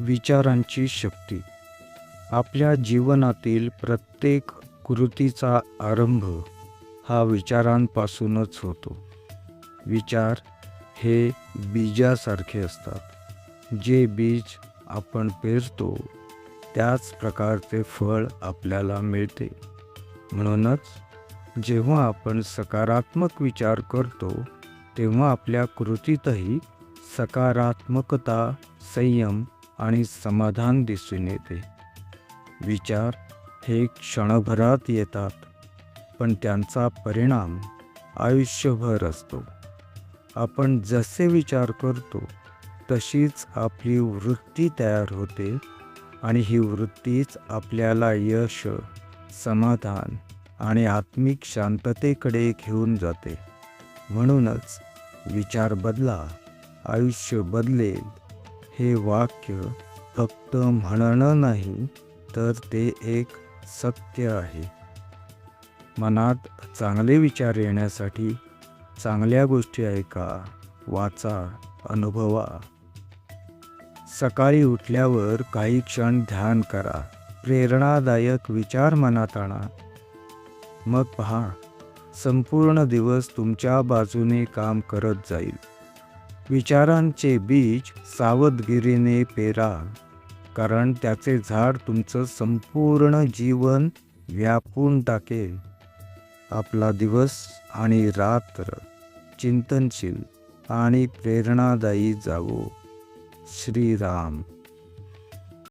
विचारांची शक्ती. आपल्या जीवनातील प्रत्येक कृतीचा आरंभ हा विचारांपासूनच होतो. विचार हे बीजासारखे असतात. जे बीज आपण पेरतो त्याच प्रकारचे फळ आपल्याला मिळते. म्हणूनच जेव्हा आपण सकारात्मक विचार करतो तेव्हा आपल्या कृतीतही सकारात्मकता संयम आणि समाधान दिसून येते. विचार हे क्षणभरात येतात पण त्यांचा परिणाम आयुष्यभर असतो. आपण जसे विचार करतो तशीच आपली वृत्ती तयार होते आणि ही वृत्तीच आपल्याला यश समाधान आणि आत्मिक शांततेकडे घेऊन जाते. म्हणूनच विचार बदला आयुष्य बदलेल. हे वाक्य फक्त म्हणणं नाही तर ते एक सत्य आहे. मनात चांगले विचार येण्यासाठी चांगल्या गोष्टी ऐका वाचा अनुभवा. सकाळी उठल्यावर काही क्षण ध्यान करा प्रेरणादायक विचार मनात आणा. मग पहा संपूर्ण दिवस तुमच्या बाजूने काम करत जाईल. विचारांचे बीज सावधगिरीने पेरा कारण त्याचे झाड तुमचं संपूर्ण जीवन व्यापून टाकेल. आपला दिवस आणि रात्र चिंतनशील आणि प्रेरणादायी जावो. श्रीराम.